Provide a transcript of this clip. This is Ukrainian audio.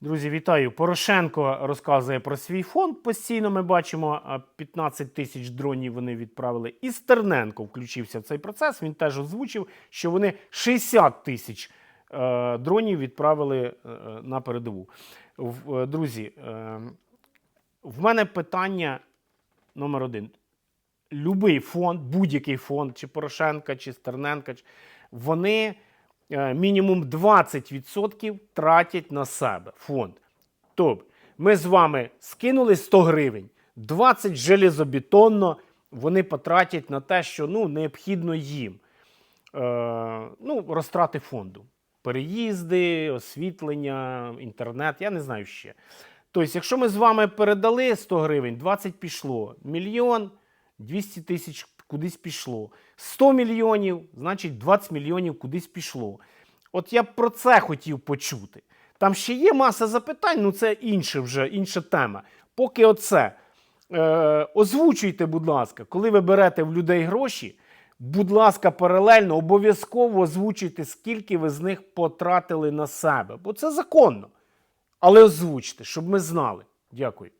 Друзі, вітаю. Порошенко розказує про свій фонд. Постійно ми бачимо 15 тисяч дронів вони відправили. І Стерненко включився в цей процес. Він теж озвучив, що вони 60 тисяч е, дронів відправили е, на передову. Е, Друзі, в мене питання номер один. Любий фонд, будь-який фонд, чи Порошенка, чи Стерненка, вони мінімум 20% тратять на себе фонд. Тобто, ми з вами скинули 100 гривень, 20 железобетонно вони потратять на те, що ну, необхідно їм. Е, ну, розтрати фонду. Переїзди, освітлення, інтернет, я не знаю ще. Тобто, якщо ми з вами передали 100 гривень, 20 пішло, мільйон, 200 тисяч кудись пішло. 100 мільйонів, значить 20 мільйонів кудись пішло. От я б про це хотів почути. Там ще є маса запитань, ну це інше вже, інша тема. Поки оце. Е, озвучуйте, будь ласка, коли ви берете в людей гроші, будь ласка, паралельно обов'язково озвучуйте, скільки ви з них потратили на себе. Бо це законно. Але озвучте, щоб ми знали. Дякую.